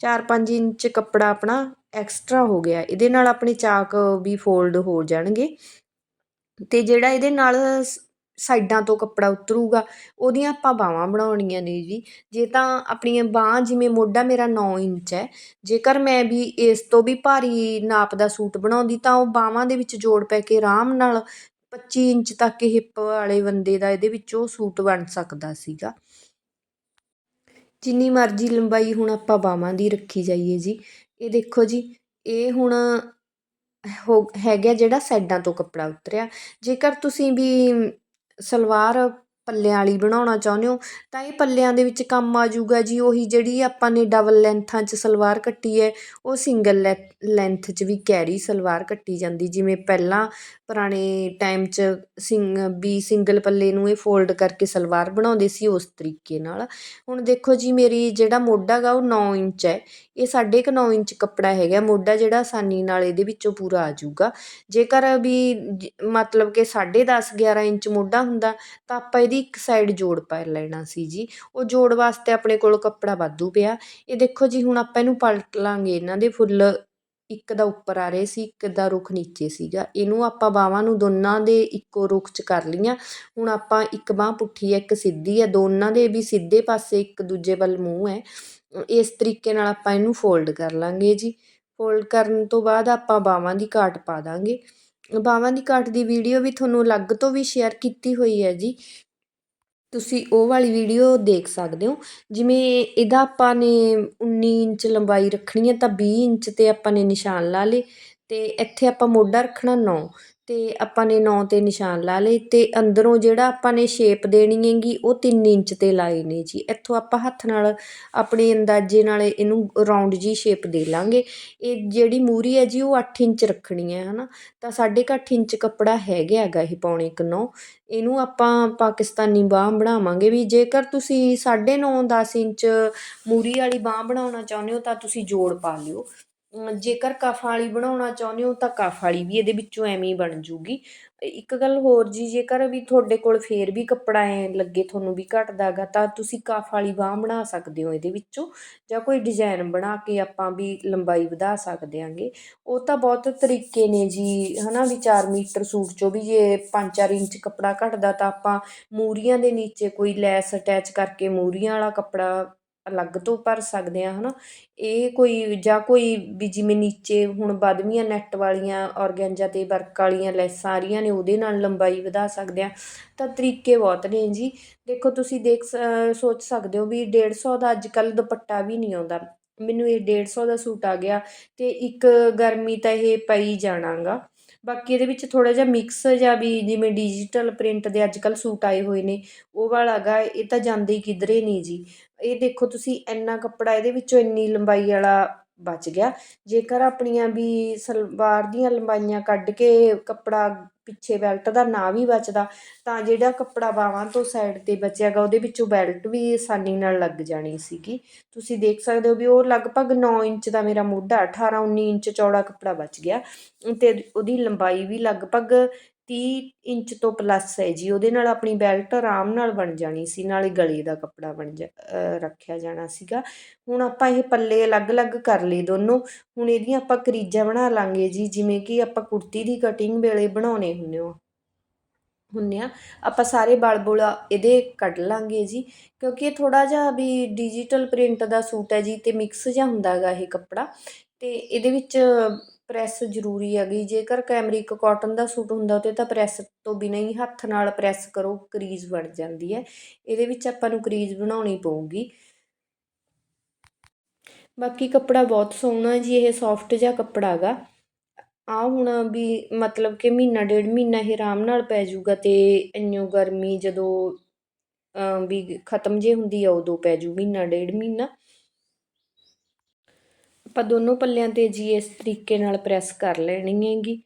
4-5 ਇੰਚ ਕੱਪੜਾ ਆਪਣਾ ਐਕਸਟਰਾ ਹੋ ਗਿਆ। ਇਹਦੇ ਨਾਲ ਆਪਣੇ ਚਾਕ ਵੀ ਫੋਲਡ ਹੋ ਜਾਣਗੇ ਤੇ ਜਿਹੜਾ ਇਹਦੇ ਨਾਲ ਸਾਈਡਾਂ ਤੋਂ ਕੱਪੜਾ ਉਤਰੂਗਾ, ਉਹਦੀਆਂ ਆਪਾਂ ਬਾਹਾਂ ਬਣਾਉਣੀਆਂ ਨੇ ਜੀ। ਜੇ ਤਾਂ ਆਪਣੀਆਂ ਬਾਹਾਂ ਜਿਵੇਂ ਮੋਢਾ ਮੇਰਾ 9 ਇੰਚ ਹੈ, ਜੇਕਰ ਮੈਂ ਵੀ ਇਸ ਤੋਂ ਵੀ ਭਾਰੀ ਨਾਪ ਦਾ ਸੂਟ ਬਣਾਉਂਦੀ ਤਾਂ ਉਹ ਬਾਹਾਂ ਦੇ ਵਿੱਚ ਜੋੜ ਪੈ ਕੇ ਆਰਾਮ ਨਾਲ 25 ਇੰਚ ਤੱਕ ਹਿੱਪ ਵਾਲੇ ਬੰਦੇ ਦਾ ਇਹਦੇ ਵਿੱਚੋਂ ਸੂਟ ਬਣ ਸਕਦਾ ਸੀਗਾ। ਜਿੰਨੀ ਮਰਜ਼ੀ ਲੰਬਾਈ ਹੁਣ ਆਪਾਂ ਬਾਹਾਂ ਦੀ ਰੱਖੀ ਜਾਈਏ ਜੀ। ਇਹ ਦੇਖੋ ਜੀ, ਇਹ ਹੁਣ ਹੋ, ਹੈਗਾ ਜਿਹੜਾ ਸਾਈਡਾਂ ਤੋਂ ਕੱਪੜਾ ਉਤਰਿਆ। ਜੇਕਰ ਤੁਸੀਂ ਵੀ ਸਲਵਾਰ ਪੱਲਿਆਂ ਵਾਲੀ ਬਣਾਉਣਾ ਚਾਹੁੰਦੇ ਹੋ, ਤਾਂ ਇਹ ਪੱਲਿਆਂ ਦੇ ਵਿੱਚ ਕੰਮ ਆ ਜਾਊਗਾ ਜੀ। ਉਹੀ ਜਿਹੜੀ ਆਪਾਂ ਨੇ ਡਬਲ ਲੈਂਥਾਂ 'ਚ ਸਲਵਾਰ ਕੱਟੀ ਹੈ, ਉਹ ਸਿੰਗਲ ਲੈ, ਲੈਂਥ 'ਚ ਵੀ ਕੈਰੀ ਸਲਵਾਰ ਕੱਟੀ ਜਾਂਦੀ। ਜਿਵੇਂ ਪਹਿਲਾਂ ਪੁਰਾਣੇ ਟਾਈਮ 'ਚ ਸਿੰਗ, ਵੀ ਸਿੰਗਲ ਪੱਲੇ ਨੂੰ ਇਹ ਫੋਲਡ ਕਰਕੇ ਸਲਵਾਰ ਬਣਾਉਂਦੇ ਸੀ ਉਸ ਤਰੀਕੇ ਨਾਲ। ਹੁਣ ਦੇਖੋ ਜੀ, ਮੇਰੀ ਜਿਹੜਾ ਮੋਢਾ ਗਾ ਉਹ 9 ਇੰਚ ਹੈ। ਇਹ ਸਾਢੇ ਕੁ 9 ਇੰਚ ਕੱਪੜਾ ਹੈਗਾ। ਮੋਢਾ ਜਿਹੜਾ ਆਸਾਨੀ ਨਾਲ ਇਹਦੇ ਵਿੱਚੋਂ ਪੂਰਾ ਆ ਜਾਊਗਾ। ਜੇਕਰ ਵੀ ਮਤਲਬ ਕਿ 10.5 11 ਇੰਚ ਮੋਢਾ ਹੁੰਦਾ, ਤਾਂ ਆਪਾਂ ਇਹਦੀ ਇੱਕ ਸਾਈਡ ਜੋੜ ਪਾ ਲੈਣਾ ਸੀ ਜੀ। ਉਹ ਜੋੜ ਵਾਸਤੇ ਆਪਣੇ ਕੋਲ ਕੱਪੜਾ ਵਾਧੂ ਪਿਆ। ਇਹ ਦੇਖੋ ਜੀ, ਹੁਣ ਆਪਾਂ ਇਹਨੂੰ ਪਲਟ ਲਾਂਗੇ। ਇਹਨਾਂ ਦੇ ਫੁੱਲ ਇੱਕ ਦਾ ਉੱਪਰ ਆ ਰਹੇ ਸੀ, ਇੱਕ ਦਾ ਰੁੱਖ ਨੀਚੇ ਸੀਗਾ। ਇਹਨੂੰ ਆਪਾਂ ਬਾਹਾਂ ਨੂੰ ਦੋਨਾਂ ਦੇ ਇੱਕੋ ਰੁੱਖ 'ਚ ਕਰ ਲਈਆਂ। ਹੁਣ ਆਪਾਂ ਇੱਕ ਬਾਹ ਪੁੱਠੀ ਹੈ ਇੱਕ ਸਿੱਧੀ ਹੈ ਦੋਨਾਂ ਦੇ ਵੀ ਸਿੱਧੇ ਪਾਸੇ ਇੱਕ ਦੂਜੇ ਵੱਲ ਮੂੰਹ ਹੈ। ਇਸ ਤਰੀਕੇ ਨਾਲ ਆਪਾਂ ਇਹਨੂੰ ਫੋਲਡ ਕਰ ਲਾਂਗੇ ਜੀ। ਫੋਲਡ ਕਰਨ ਤੋਂ ਬਾਅਦ ਆਪਾਂ ਬਾਹਾਂ ਦੀ ਕਾਟ ਪਾ ਦਾਂਗੇ। ਬਾਹਾਂ ਦੀ ਕਾਟ ਦੀ ਵੀਡੀਓ ਵੀ ਤੁਹਾਨੂੰ ਅਲੱਗ ਤੋਂ ਵੀ ਸ਼ੇਅਰ ਕੀਤੀ ਹੋਈ ਹੈ ਜੀ। ਤੁਸੀਂ ਉਹ ਵਾਲੀ ਵੀਡੀਓ ਦੇਖ ਸਕਦੇ ਹੋ। ਜਿਵੇਂ ਇਹਦਾ ਆਪਾਂ ਨੇ 19 ਇੰਚ ਲੰਬਾਈ ਰੱਖਣੀ ਹੈ ਤਾਂ ਵੀਹ ਇੰਚ 'ਤੇ ਆਪਾਂ ਨੇ ਨਿਸ਼ਾਨ ਲਾ ਲਏ। ਅਤੇ ਇੱਥੇ ਆਪਾਂ ਮੋਢਾ ਰੱਖਣਾ ਨੌ। ਅਤੇ ਆਪਾਂ ਨੇ 9 ਤੇ ਨਿਸ਼ਾਨ ਲਾ ਲਏ ਅਤੇ ਅੰਦਰੋਂ ਜਿਹੜਾ ਆਪਾਂ ਨੇ ਸ਼ੇਪ ਦੇਣੀ ਹੈਗੀ, ਉਹ ਤਿੰਨ ਇੰਚ ਤੇ ਲਾਏ ਨੇ ਜੀ। ਇੱਥੋਂ ਆਪਾਂ ਹੱਥ ਨਾਲ ਆਪਣੇ ਅੰਦਾਜ਼ੇ ਨਾਲ ਇਹਨੂੰ ਰਾਊਂਡ ਜਿਹੀ ਸ਼ੇਪ ਦੇ ਲਾਂਗੇ। ਇਹ ਜਿਹੜੀ ਮੂਹਰੀ ਹੈ ਜੀ, ਉਹ ਅੱਠ ਇੰਚ ਰੱਖਣੀ ਹੈ ਨਾ ਤਾਂ ਸਾਢੇ ਕੁ ਅੱਠ ਇੰਚ ਕੱਪੜਾ ਹੈਗਾ ਹੈਗਾ ਇਹ ਪੌਣੇ ਕੁ ਨੌ। ਇਹਨੂੰ ਆਪਾਂ ਪਾਕਿਸਤਾਨੀ ਬਾਂਹ ਬਣਾਵਾਂਗੇ ਵੀ ਜੇਕਰ ਤੁਸੀਂ ਸਾਢੇ ਨੌ ਦਸ ਇੰਚ ਮੂਹਰੀ ਵਾਲੀ ਬਾਂਹ ਬਣਾਉਣਾ ਚਾਹੁੰਦੇ ਹੋ, ਤਾਂ ਤੁਸੀਂ ਜੋੜ ਪਾ ਲਿਓ। ਜੇਕਰ ਕਫ ਵਾਲੀ ਬਣਾਉਣਾ ਚਾਹੁੰਦੇ ਹੋ ਤਾਂ ਕਫ ਵਾਲੀ ਵੀ ਇਹਦੇ ਵਿੱਚੋਂ ਐਵੇਂ ਹੀ ਬਣ ਜੂਗੀ। ਇੱਕ ਗੱਲ ਹੋਰ ਜੀ, ਜੇਕਰ ਵੀ ਤੁਹਾਡੇ ਕੋਲ ਫੇਰ ਵੀ ਕੱਪੜਾ ਐ ਲੱਗੇ, ਤੁਹਾਨੂੰ ਵੀ ਘਟਦਾ ਗਾ, ਤਾਂ ਤੁਸੀਂ ਕਫ ਵਾਲੀ ਬਾਂਹ ਬਣਾ ਸਕਦੇ ਹੋ ਇਹਦੇ ਵਿੱਚੋਂ। ਜਾਂ ਕੋਈ ਡਿਜ਼ਾਈਨ ਬਣਾ ਕੇ ਆਪਾਂ ਵੀ ਲੰਬਾਈ ਵਧਾ ਸਕਦੇ ਆਂਗੇ। ਉਹ ਤਾਂ ਬਹੁਤ ਤਰੀਕੇ ਨੇ ਜੀ, ਹਨਾ ਵੀ 4 ਮੀਟਰ ਸੂਟ ਚੋਂ ਵੀ ਜੇ 5-4 ਇੰਚ ਕੱਪੜਾ ਘਟਦਾ ਤਾਂ ਆਪਾਂ ਮੂਰੀਆਂ ਦੇ ਨੀਚੇ ਕੋਈ ਲੈਸ ਅਟੈਚ ਕਰਕੇ ਮੂਰੀਆਂ ਵਾਲਾ ਕੱਪੜਾ ਅਲੱਗ ਤੋਂ ਭਰ ਸਕਦੇ ਹਾਂ ਹੈ ਨਾ ਇਹ ਕੋਈ, ਜਾਂ ਕੋਈ ਵੀ ਜਿਵੇਂ ਨੀਚੇ ਹੁਣ ਬਦਮੀਆਂ ਨੈੱਟ ਵਾਲੀਆਂ ਔਰਗੈਂਜਾ ਤੇ ਵਰਕ ਵਾਲੀਆਂ ਲੈਸਾਂ ਆ ਰਹੀਆਂ ਨੇ, ਉਹਦੇ ਨਾਲ ਲੰਬਾਈ ਵਧਾ ਸਕਦੇ ਹਾਂ। ਤਾਂ ਤਰੀਕੇ ਬਹੁਤ ਨੇ ਜੀ। ਦੇਖੋ, ਤੁਸੀਂ ਦੇਖ ਸੋਚ ਸਕਦੇ ਹੋ ਵੀ ਡੇਢ ਸੌ ਦਾ ਅੱਜ ਕੱਲ੍ਹ ਦੁਪੱਟਾ ਵੀ ਨਹੀਂ ਆਉਂਦਾ। ਮੈਨੂੰ ਇਹ ਡੇਢ ਸੌ ਦਾ ਸੂਟ ਆ ਗਿਆ ਅਤੇ ਇੱਕ ਗਰਮੀ ਤਾਂ ਇਹ ਪਈ ਜਾਣਾਗਾ। ਬਾਕੀ ਇਹਦੇ ਵਿੱਚ ਥੋੜਾ ਜਿਹਾ ਮਿਕਸ ਜਾਂ ਵੀ ਜਿਵੇਂ ਡਿਜੀਟਲ ਪ੍ਰਿੰਟ ਦੇ ਅੱਜ ਕੱਲ੍ਹ ਸੂਟ ਆਏ ਹੋਏ ਨੇ, ਉਹ ਵਾਲਾ ਗਾ ਇਹ ਤਾਂ ਜਾਂਦੇ ਹੀ ਕਿਧਰੇ ਨਹੀਂ ਜੀ। ਇਹ ਦੇਖੋ ਤੁਸੀਂ ਇੰਨਾ ਕੱਪੜਾ ਇਹਦੇ ਵਿੱਚੋਂ ਇੰਨੀ ਲੰਬਾਈ ਵਾਲਾ ਬਚ ਗਿਆ। ਜੇਕਰ ਆਪਣੀਆਂ ਵੀ ਸਲਵਾਰ ਦੀਆਂ ਲੰਬਾਈਆਂ ਕੱਢ ਕੇ ਕੱਪੜਾ ਪਿੱਛੇ ਬੈਲਟ ਦਾ ਨਾ ਵੀ ਬਚਦਾ, ਤਾਂ ਜਿਹੜਾ ਕੱਪੜਾ ਬਾਹਾਂ ਤੋਂ ਸਾਈਡ 'ਤੇ ਬਚਿਆਗਾ, ਉਹਦੇ ਵਿੱਚੋਂ ਬੈਲਟ ਵੀ ਆਸਾਨੀ ਨਾਲ ਲੱਗ ਜਾਣੀ ਸੀਗੀ। ਤੁਸੀਂ ਦੇਖ ਸਕਦੇ ਹੋ ਵੀ ਉਹ ਲਗਭਗ 9 ਇੰਚ ਦਾ ਮੇਰਾ ਮੋਢਾ 18 19 ਇੰਚ ਚੌੜਾ ਕੱਪੜਾ ਬਚ ਗਿਆ। ਤੇ ਉਹਦੀ ਲੰਬਾਈ ਵੀ ਲਗਭਗ ਤੀਹ ਇੰਚ ਤੋਂ ਪਲੱਸ ਹੈ ਜੀ। ਉਹਦੇ ਨਾਲ ਆਪਣੀ ਬੈਲਟ ਆਰਾਮ ਨਾਲ ਬਣ ਜਾਣੀ ਸੀ। ਨਾਲੇ ਗਲੇ ਦਾ ਕੱਪੜਾ ਬਣ ਜਾ ਰੱਖਿਆ ਜਾਣਾ ਸੀਗਾ। ਹੁਣ ਆਪਾਂ ਇਹ ਪੱਲੇ ਅਲੱਗ-ਅਲੱਗ ਕਰ ਲਏ ਦੋਨੋਂ। ਹੁਣ ਇਹਦੀਆਂ ਆਪਾਂ ਕਰੀਜ਼ਾਂ ਬਣਾ ਲਾਂਗੇ ਜੀ। ਜਿਵੇਂ ਕਿ ਆਪਾਂ ਕੁੜਤੀ ਦੀ ਕਟਿੰਗ ਵੇਲੇ ਬਣਾਉਣੇ ਹੁੰਦੇ ਹੋ। ਹੁੰਨੇ ਆ ਆਪਾਂ ਸਾਰੇ ਬਲ ਬੁਲ ਇਹਦੇ ਕੱਢ ਲਾਂਗੇ ਜੀ। ਕਿਉਂਕਿ ਇਹ ਥੋੜਾ ਜਿਹਾ ਵੀ ਡਿਜੀਟਲ ਪ੍ਰਿੰਟ ਦਾ ਸੂਟ ਹੈ ਜੀ। ਤੇ ਮਿਕਸ ਜਿਹਾ ਹੁੰਦਾ ਹੈਗਾ ਇਹ ਕੱਪੜਾ। ਤੇ ਇਹਦੇ ਵਿੱਚ ਪ੍ਰੈਸ ਜ਼ਰੂਰੀ ਹੈਗੀ। ਜੇਕਰ ਕੈਮਰਿਕ ਕਾਟਨ ਦਾ ਸੂਟ ਹੁੰਦਾ ਤੇ ਤਾਂ ਪ੍ਰੈਸ ਤੋਂ ਬਿਨਾਂ ਹੀ ਹੱਥ ਨਾਲ ਪ੍ਰੈਸ ਕਰੋ ਕਰੀਜ਼ ਬਣ ਜਾਂਦੀ ਹੈ। ਇਹਦੇ ਵਿੱਚ ਆਪਾਂ ਨੂੰ ਕਰੀਜ਼ ਬਣਾਉਣੀ ਪਊਗੀ। ਬਾਕੀ ਕੱਪੜਾ ਬਹੁਤ ਸੋਹਣਾ ਜੀ, ਇਹ ਸੌਫਟ ਜਿਹਾ ਕੱਪੜਾ ਹੈਗਾ ਆ ਹੁਣ ਵੀ ਮਤਲਬ ਕਿ ਮਹੀਨਾ, ਡੇਢ ਮਹੀਨਾ ਇਹ ਆਰਾਮ ਨਾਲ ਪੈ ਜਾਊਗਾ ਤੇ ਇੰਨੋ ਗਰਮੀ ਜਦੋਂ ਵੀ ਖਤਮ ਜੇ ਹੁੰਦੀ ਆ, ਉਦੋਂ ਪੈ ਜੂ ਮਹੀਨਾ, ਡੇਢ ਮਹੀਨਾ। ਆਪਾਂ ਦੋਨੋਂ ਪੱਲਿਆਂ ਤੇ ਜੀ ਇਸ ਤਰੀਕੇ ਨਾਲ ਪ੍ਰੈਸ ਕਰ ਲੈਣੀ ਹੈਗੀ।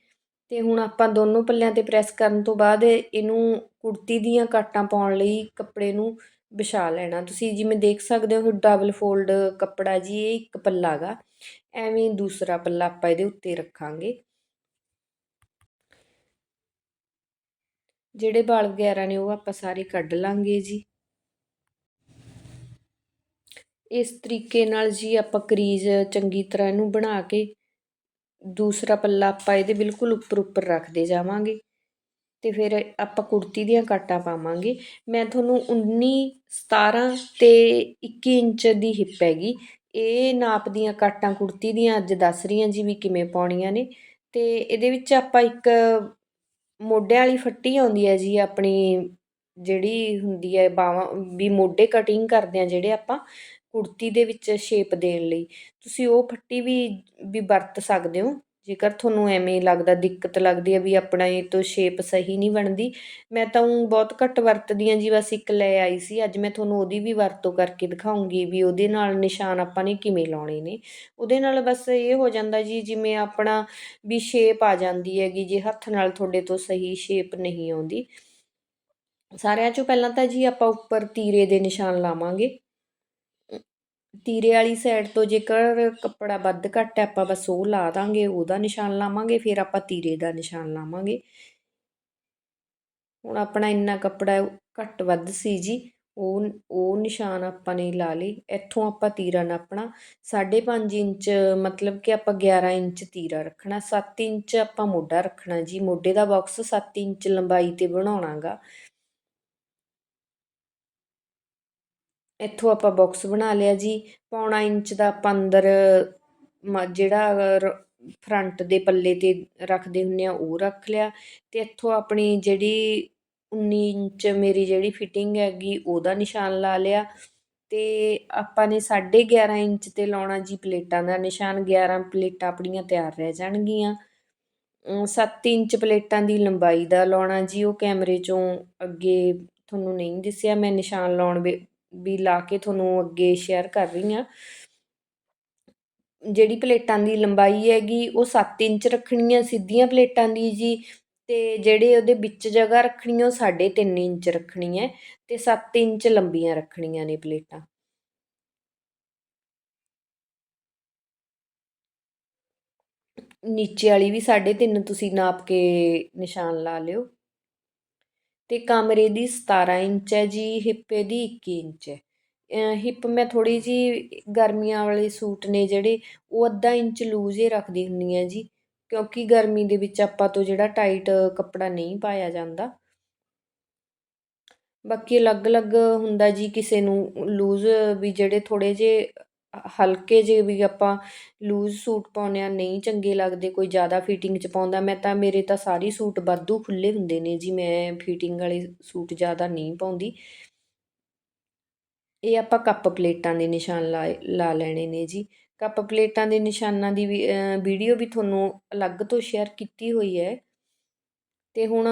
ਤੇ ਹੁਣ ਆਪਾਂ ਦੋਨੋਂ ਪੱਲਿਆਂ ਤੇ ਪ੍ਰੈਸ ਕਰਨ ਤੋਂ ਬਾਅਦ ਇਹਨੂੰ ਕੁੜਤੀ ਦੀਆਂ ਕਾਟਾਂ ਪਾਉਣ ਲਈ ਕੱਪੜੇ ਨੂੰ ਵਿਛਾ ਲੈਣਾ। ਤੁਸੀਂ ਜਿਵੇਂ ਦੇਖ ਸਕਦੇ ਹੋ ਡਬਲ ਫੋਲਡ ਕੱਪੜਾ ਜੀ, ਇਹ ਇੱਕ ਪੱਲਾ ਗਾ। ਐਵੇਂ ਦੂਸਰਾ ਪੱਲਾ ਆਪਾਂ ਇਹਦੇ ਉੱਤੇ ਰੱਖਾਂਗੇ। ਜਿਹੜੇ ਵਾਲ ਵਗੈਰਾ ਨੇ ਉਹ ਆਪਾਂ ਸਾਰੇ ਕੱਢ ਲਾਂਗੇ ਜੀ। ਇਸ ਤਰੀਕੇ ਨਾਲ ਜੀ ਆਪਾਂ ਕਰੀਜ਼ ਚੰਗੀ ਤਰ੍ਹਾਂ ਇਹਨੂੰ ਬਣਾ ਕੇ ਦੂਸਰਾ ਪੱਲਾ ਆਪਾਂ ਇਹਦੇ ਬਿਲਕੁਲ ਉੱਪਰ ਉੱਪਰ ਰੱਖਦੇ ਜਾਵਾਂਗੇ ਤੇ ਫਿਰ ਆਪਾਂ ਕੁੜਤੀ ਦੀਆਂ ਕਾਟਾਂ ਪਾਵਾਂਗੇ। ਮੈਂ ਤੁਹਾਨੂੰ 19 17 ਤੇ 21 ਇੰਚ ਦੀ ਹਿੱਪ ਹੈਗੀ। ਇਹ ਨਾਪ ਦੀਆਂ ਕਾਟਾਂ ਕੁੜਤੀ ਦੀਆਂ ਅੱਜ ਦੱਸ ਰਹੀ ਹਾਂ ਜੀ ਵੀ ਕਿਵੇਂ ਪਾਉਣੀਆਂ ਨੇ। ਤੇ ਇਹਦੇ ਵਿੱਚ ਆਪਾਂ ਇੱਕ ਮੋਢਿਆਂ ਵਾਲੀ ਫੱਟੀ ਆਉਂਦੀ ਹੈ ਜੀ ਆਪਣੀ ਜਿਹੜੀ ਹੁੰਦੀ ਹੈ ਬਾਹਾਂ, ਵੀ ਮੋਢੇ ਕਟਿੰਗ ਕਰਦੇ ਆ ਜਿਹੜੇ ਆਪਾਂ। ਕੁੜਤੀ ਦੇ ਵਿੱਚ ਸ਼ੇਪ ਦੇਣ ਲਈ। ਤੁਸੀਂ ਉਹ ਫੱਟੀ ਵੀ ਵੀ ਵਰਤ ਸਕਦੇ ਹੋ। ਜੇਕਰ ਤੁਹਾਨੂੰ ਐਵੇਂ ਲੱਗਦਾ, ਦਿੱਕਤ ਲੱਗਦੀ ਹੈ ਵੀ ਆਪਣਾ ਇਹ ਤੋਂ ਸ਼ੇਪ ਸਹੀ ਨਹੀਂ ਬਣਦੀ, ਮੈਂ ਤਾਂ ਉਹ ਬਹੁਤ ਘੱਟ ਵਰਤਦੀ ਹਾਂ ਜੀ। ਬਸ ਇੱਕ ਲੈ ਆਈ ਸੀ। ਅੱਜ ਮੈਂ ਤੁਹਾਨੂੰ ਉਹਦੀ ਵੀ ਵਰਤੋਂ ਕਰਕੇ ਦਿਖਾਉਂਗੀ ਵੀ ਉਹਦੇ ਨਾਲ ਨਿਸ਼ਾਨ ਆਪਾਂ ਨੇ ਕਿਵੇਂ ਲਾਉਣੇ ਨੇ। ਉਹਦੇ ਨਾਲ ਬਸ ਇਹ ਹੋ ਜਾਂਦਾ ਜੀ, ਜਿਵੇਂ ਆਪਣਾ ਵੀ ਸ਼ੇਪ ਆ ਜਾਂਦੀ ਹੈਗੀ, ਜੇ ਹੱਥ ਨਾਲ ਤੁਹਾਡੇ ਤੋਂ ਸਹੀ ਸ਼ੇਪ ਨਹੀਂ ਆਉਂਦੀ। ਸਾਰਿਆਂ ਚੋਂ ਪਹਿਲਾਂ ਤਾਂ ਜੀ ਆਪਾਂ ਉੱਪਰ ਤੀਰੇ ਦੇ ਨਿਸ਼ਾਨ ਲਾਵਾਂਗੇ। ਤੀਰੇ ਵਾਲੀ ਸਾਈਡ ਤੋਂ ਜੇਕਰ ਕੱਪੜਾ ਵੱਧ ਘੱਟ ਹੈ, ਆਪਾਂ ਬਸ ਉਹ ਲਾ ਦਾਂਗੇ, ਉਹਦਾ ਨਿਸ਼ਾਨ ਲਾਵਾਂਗੇ, ਫਿਰ ਆਪਾਂ ਤੀਰੇ ਦਾ ਨਿਸ਼ਾਨ ਲਾਵਾਂਗੇ। ਹੁਣ ਆਪਣਾ ਇੰਨਾ ਕੱਪੜਾ ਘੱਟ ਵੱਧ ਸੀ ਜੀ, ਉਹ ਉਹ ਨਿਸ਼ਾਨ ਆਪਾਂ ਨੇ ਲਾ ਲਈ ਇੱਥੋਂ ਆਪਾਂ ਤੀਰਾ ਨਾਪਣਾ। 5.5 ਇੰਚ, ਮਤਲਬ ਕਿ ਆਪਾਂ 11 ਇੰਚ ਤੀਰਾ ਰੱਖਣਾ। 7 ਇੰਚ ਆਪਾਂ ਮੋਢਾ ਰੱਖਣਾ ਜੀ। ਮੋਢੇ ਦਾ ਬਾਕਸ 7 ਇੰਚ ਲੰਬਾਈ ਤੇ ਬਣਾਉਣਾਗਾ। ਇੱਥੋਂ ਆਪਾਂ ਬੋਕਸ ਬਣਾ ਲਿਆ ਜੀ। ਪੌਣਾ ਇੰਚ ਦਾ ਆਪਾਂ ਅੰਦਰ, ਮ, ਜਿਹੜਾ ਰ ਫਰੰਟ ਦੇ ਪੱਲੇ 'ਤੇ ਰੱਖਦੇ ਹੁੰਦੇ ਹਾਂ ਉਹ ਰੱਖ ਲਿਆ। ਅਤੇ ਇੱਥੋਂ ਆਪਣੀ ਜਿਹੜੀ 19 ਇੰਚ ਮੇਰੀ ਜਿਹੜੀ ਫਿਟਿੰਗ ਹੈਗੀ, ਉਹਦਾ ਨਿਸ਼ਾਨ ਲਾ ਲਿਆ। ਅਤੇ ਆਪਾਂ ਨੇ ਸਾਢੇ 11 ਇੰਚ 'ਤੇ ਲਾਉਣਾ ਜੀ ਪਲੇਟਾਂ ਦਾ ਨਿਸ਼ਾਨ। 11 ਪਲੇਟਾਂ ਆਪਣੀਆਂ ਤਿਆਰ ਰਹਿ ਜਾਣਗੀਆਂ। ਸੱਤ ਇੰਚ ਪਲੇਟਾਂ ਦੀ ਲੰਬਾਈ ਦਾ ਲਾਉਣਾ ਜੀ। ਉਹ ਕੈਮਰੇ 'ਚੋਂ ਅੱਗੇ ਤੁਹਾਨੂੰ ਨਹੀਂ ਦਿਸਿਆ ਮੈਂ ਨਿਸ਼ਾਨ ਲਾਉਣ ਵੇ ਵੀ ਲਾ ਕੇ ਤੁਹਾਨੂੰ ਅੱਗੇ ਸ਼ੇਅਰ ਕਰ ਰਹੀ ਹਾਂ। ਜਿਹੜੀ ਪਲੇਟਾਂ ਦੀ ਲੰਬਾਈ ਹੈਗੀ, ਉਹ 7 ਇੰਚ ਰੱਖਣੀ ਹੈ ਸਿੱਧੀਆਂ ਪਲੇਟਾਂ ਦੀ ਜੀ ਤੇ ਜਿਹੜੇ ਉਹਦੇ ਵਿੱਚ ਜਗ੍ਹਾ ਰੱਖਣੀ ਉਹ 3.5 ਇੰਚ ਰੱਖਣੀ ਹੈ ਤੇ 7 ਇੰਚ ਲੰਬੀਆਂ ਰੱਖਣੀਆਂ ਨੇ ਪਲੇਟਾਂ। ਨੀਚੇ ਵਾਲੀ ਵੀ 3.5 ਤੁਸੀਂ ਨਾਪ ਕੇ ਨਿਸ਼ਾਨ ਲਾ ਲਿਓ। ਤੇ ਕਮਰੇ ਦੀ 17 ਇੰਚ ਹੈ ਜੀ, ਹਿੱਪ ਇਹਦੀ 21 ਇੰਚ ਹੈ। ਹਿੱਪ ਮੈਂ ਥੋੜੀ ਜੀ ਗਰਮੀਆਂ ਵਾਲੇ ਸੂਟ ਨੇ ਜਿਹੜੇ, ਉਹ ਅੱਧਾ ਇੰਚ ਲੂਜ਼ ਹੀ ਰੱਖਦੀ ਹੁੰਦੀ ਆ ਜੀ, ਕਿਉਂਕਿ ਗਰਮੀ ਦੇ ਵਿੱਚ ਆਪਾਂ ਤੋਂ ਜਿਹੜਾ ਟਾਈਟ ਕੱਪੜਾ ਨਹੀਂ ਪਾਇਆ ਜਾਂਦਾ। ਬਾਕੀ ਅਲੱਗ-ਅਲੱਗ ਹੁੰਦਾ ਜੀ ਕਿਸੇ ਨੂੰ ਲੂਜ਼ ਵੀ ਜਿਹੜੇ ਥੋੜੇ ਜੇ ਹਲਕੇ ਜਿਹੇ ਵੀ ਆਪਾਂ ਲੂਜ਼ ਸੂਟ ਪਾਉਂਦੇ ਹਾਂ, ਨਹੀਂ ਚੰਗੇ ਲੱਗਦੇ, ਕੋਈ ਜ਼ਿਆਦਾ ਫਿਟਿੰਗ 'ਚ ਪਾਉਂਦਾ, ਮੈਂ ਤਾਂ ਮੇਰੇ ਤਾਂ ਸਾਰੇ ਸੂਟ ਵਾਧੂ ਖੁੱਲ੍ਹੇ ਹੁੰਦੇ ਨੇ ਜੀ, ਮੈਂ ਫਿਟਿੰਗ ਵਾਲੇ ਸੂਟ ਜ਼ਿਆਦਾ ਨਹੀਂ ਪਾਉਂਦੀ। ਇਹ ਆਪਾਂ ਕੱਪ ਪਲੇਟਾਂ ਦੇ ਨਿਸ਼ਾਨ ਲਾ ਲਾ ਲੈਣੇ ਨੇ ਜੀ। ਕੱਪ ਪਲੇਟਾਂ ਦੇ ਨਿਸ਼ਾਨਾਂ ਦੀ ਵੀਡੀਓ ਵੀ ਤੁਹਾਨੂੰ ਅਲੱਗ ਤੋਂ ਸ਼ੇਅਰ ਕੀਤੀ ਹੋਈ ਹੈ। ਤੇ ਹੁਣ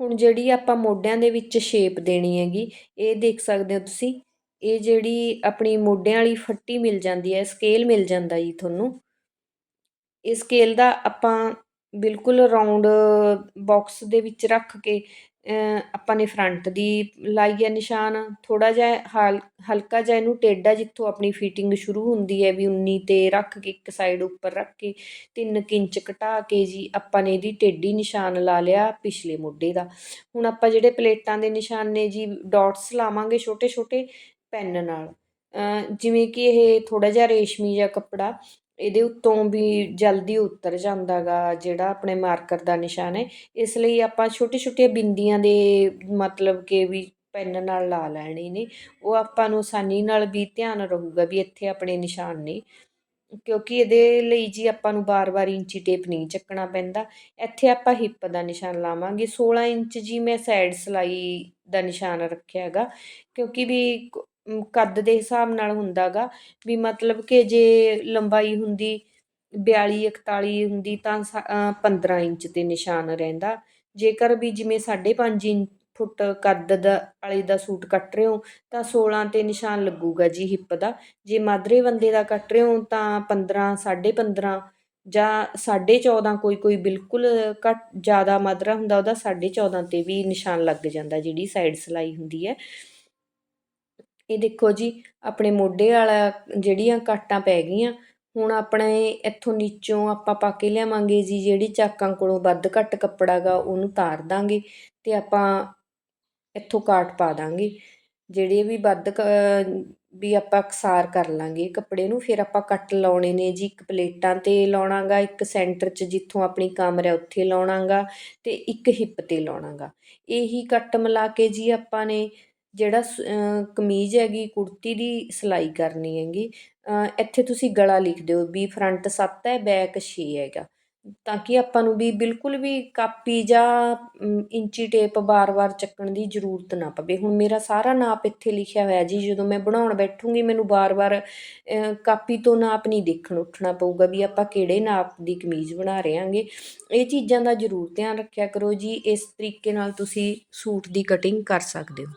ਹੁਣ ਜਿਹੜੀ ਆਪਾਂ ਮੋਢਿਆਂ ਦੇ ਵਿੱਚ ਸ਼ੇਪ ਦੇਣੀ ਹੈਗੀ, ਇਹ ਦੇਖ ਸਕਦੇ ਹੋ ਤੁਸੀਂ। ਇਹ ਜਿਹੜੀ ਆਪਣੀ ਮੋਢਿਆਂ ਵਾਲੀ ਫੱਟੀ ਮਿਲ ਜਾਂਦੀ ਹੈ ਸਕੇਲ ਮਿਲ ਜਾਂਦਾ ਜੀ ਤੁਹਾਨੂੰ। ਇਹ ਸਕੇਲ ਦਾ ਆਪਾਂ ਬਿਲਕੁਲ ਰਾਉਂਡ ਬਾਕਸ ਦੇ ਵਿੱਚ ਰੱਖ ਕੇ ਆਪਾਂ ਨੇ ਫਰੰਟ ਦੀ ਲਾਈ ਹੈ ਨਿਸ਼ਾਨ, ਥੋੜ੍ਹਾ ਜਿਹਾ ਹਲ, ਹਲਕਾ ਜਿਹਾ ਇਹਨੂੰ ਟੇਢਾ ਜਿੱਥੋਂ ਆਪਣੀ ਫਿਟਿੰਗ ਸ਼ੁਰੂ ਹੁੰਦੀ ਹੈ ਵੀ ਉਨੀ 'ਤੇ ਰੱਖ ਕੇ, ਇੱਕ ਸਾਈਡ ਉੱਪਰ ਰੱਖ ਕੇ, ਤਿੰਨ ਕੁ ਇੰਚ ਘਟਾ ਕੇ ਜੀ ਆਪਾਂ ਨੇ ਇਹਦੀ ਟੇਢੀ ਨਿਸ਼ਾਨ ਲਾ ਲਿਆ ਪਿਛਲੇ ਮੋਢੇ ਦਾ। ਹੁਣ ਆਪਾਂ ਜਿਹੜੇ ਪਲੇਟਾਂ ਦੇ ਨਿਸ਼ਾਨ ਨੇ ਜੀ ਡਾਟਸ ਲਾਵਾਂਗੇ ਛੋਟੇ ਛੋਟੇ ਪੈਨ ਨਾਲ। ਜਿਵੇਂ ਕਿ ਇਹ ਥੋੜ੍ਹਾ ਜਿਹਾ ਰੇਸ਼ਮੀ ਜਿਹਾ ਕੱਪੜਾ ਇਹਦੇ ਉੱਤੋਂ ਵੀ ਜਲਦੀ ਉਤਰ ਜਾਂਦਾ ਗਾ ਜਿਹੜਾ ਆਪਣੇ ਮਾਰਕਰ ਦਾ ਨਿਸ਼ਾਨ ਹੈ। ਇਸ ਲਈ ਆਪਾਂ ਛੋਟੇ ਛੋਟੀਆਂ ਬਿੰਦੀਆਂ ਦੇ ਮਤਲਬ ਕਿ ਵੀ ਪੈਨ ਨਾਲ ਲਾ ਲੈਣੇ ਨੇ। ਉਹ ਆਪਾਂ ਨੂੰ ਆਸਾਨੀ ਨਾਲ ਵੀ ਧਿਆਨ ਰਹੂਗਾ ਵੀ ਇੱਥੇ ਆਪਣੇ ਨਿਸ਼ਾਨ ਨੇ। ਕਿਉਂਕਿ ਇਹਦੇ ਲਈ ਜੀ ਆਪਾਂ ਨੂੰ ਬਾਰ-ਬਾਰ ਇੰਚੀ ਟੇਪ ਨਹੀਂ ਚੱਕਣਾ ਪੈਂਦਾ। ਇੱਥੇ ਆਪਾਂ ਹਿੱਪ ਦਾ ਨਿਸ਼ਾਨ ਲਾਵਾਂਗੇ। 16 ਇੰਚ ਜੀ ਮੈਂ ਸਾਈਡ ਸਲਾਈ ਦਾ ਨਿਸ਼ਾਨ ਰੱਖਿਆ ਹੈਗਾ। ਕਿਉਂਕਿ ਵੀ ਕੱਦ ਦੇ ਹਿਸਾਬ ਨਾਲ ਹੁੰਦਾਗਾ, ਵੀ ਮਤਲਬ ਕਿ ਜੇ ਲੰਬਾਈ ਹੁੰਦੀ 42 41 ਹੁੰਦੀ ਤਾਂ ਸਾ- 15 ਇੰਚ ਤੇ ਨਿਸ਼ਾਨ ਰਹਿੰਦਾ। ਜੇਕਰ ਵੀ ਜਿਵੇਂ 5.5 ਇੰਚ ਫੁੱਟ ਕੱਦ ਦਾ, ਵਾਲੇ ਦਾ ਸੂਟ ਕੱਟ ਰਹੇ ਹੋ, ਤਾਂ 16 ਤੇ ਨਿਸ਼ਾਨ ਲੱਗੂਗਾ ਜੀ ਹਿੱਪ ਦਾ। ਜੇ ਮਾਦਰੇ ਬੰਦੇ ਦਾ ਕੱਟ ਰਹੇ ਹੋ, ਤਾਂ 15 15.5 ਜਾਂ 14.5 ਕੋਈ ਕੋਈ ਬਿਲਕੁਲ ਘੱਟ ਜ਼ਿਆਦਾ ਮਾਦਰਾ ਹੁੰਦਾ, ਉਹਦਾ 14.5 ਤੇ ਵੀ ਨਿਸ਼ਾਨ ਲੱਗ ਜਾਂਦਾ, ਜਿਹੜੀ ਸਾਈਡ ਸਲਾਈ ਹੁੰਦੀ ਹੈ। ਇਹ ਦੇਖੋ ਜੀ, ਆਪਣੇ ਮੋਢੇ ਵਾਲਾ ਜਿਹੜੀਆਂ ਕਾਟਾਂ ਪੈ ਗਈਆਂ, ਹੁਣ ਆਪਣੇ ਇੱਥੋਂ ਨੀਚੋਂ ਆਪਾਂ ਪਾ ਕੇ ਲਿਆਵਾਂਗੇ ਜੀ, ਜਿਹੜੀ ਚਾਕਾਂ ਕੋਲੋਂ ਵੱਧ ਘੱਟ ਕੱਪੜਾ ਗਾ, ਉਹਨੂੰ ਤਾਰ ਦਾਂਗੇ ਤੇ ਆਪਾਂ ਇੱਥੋਂ ਕਾਟ ਪਾ ਦਾਂਗੇ। ਜਿਹੜੇ ਵੀ ਵੱਧ ਕ- ਵੀ ਆਪਾਂ ਅਕਸਾਰ ਕਰ ਲਾਂਗੇ ਕੱਪੜੇ ਨੂੰ, ਫਿਰ ਆਪਾਂ ਕੱਟ ਲਾਉਣੇ ਨੇ ਜੀ ਇੱਕ ਪਲੇਟਾਂ ਤੇ ਲਾਉਣਾਗਾ ਇੱਕ ਸੈਂਟਰ 'ਚ ਜਿੱਥੋਂ ਆਪਣੀ ਕਮਰ ਹੈ ਉੱਥੇ ਲਾਉਣਾਗਾ ਤੇ ਇੱਕ ਹਿੱਪ ਤੇ ਲਾਉਣਾਗਾ ਇਹੀ ਕੱਟ ਮਿਲਾ ਕੇ ਜੀ ਆਪਾਂ ਨੇ ਜਿਹੜਾ ਸ- ਕਮੀਜ਼ ਹੈਗੀ, ਕੁੜਤੀ ਦੀ ਸਿਲਾਈ ਕਰਨੀ ਹੈਗੀ ਇੱਥੇ ਤੁਸੀਂ ਗਲਾ ਲਿਖ ਦਿਓ ਵੀ ਫਰੰਟ ਸੱਤ ਹੈ ਬੈਕ ਛੇ ਹੈਗਾ। ਤਾਂ ਕਿ ਆਪਾਂ ਨੂੰ ਵੀ ਬਿਲਕੁਲ ਵੀ ਕਾਪੀ ਜਾਂ ਇੰਚੀ ਟੇਪ ਬਾਰ-ਬਾਰ ਚੱਕਣ ਦੀ ਜ਼ਰੂਰਤ ਨਾ ਪਵੇ। ਹੁਣ ਮੇਰਾ ਸਾਰਾ ਨਾਪ ਇੱਥੇ ਲਿਖਿਆ ਹੋਇਆ ਜੀ, ਜਦੋਂ ਮੈਂ ਬਣਾਉਣ ਬੈਠੂੰਗੀ, ਮੈਨੂੰ ਬਾਰ-ਬਾਰ ਕਾਪੀ ਤੋਂ ਨਾਪ ਨਹੀਂ ਦੇਖਣ ਉੱਠਣਾ ਪਊਗਾ ਵੀ ਆਪਾਂ ਕਿਹੜੇ ਨਾਪ ਦੀ ਕਮੀਜ਼ ਬਣਾ ਰਹੇ ਹਾਂਗੇ। ਇਹ ਚੀਜ਼ਾਂ ਦਾ ਜ਼ਰੂਰ ਧਿਆਨ ਰੱਖਿਆ ਕਰੋ ਜੀ, ਇਸ ਤਰੀਕੇ ਨਾਲ ਤੁਸੀਂ ਸੂਟ ਦੀ ਕਟਿੰਗ ਕਰ ਸਕਦੇ ਹੋ।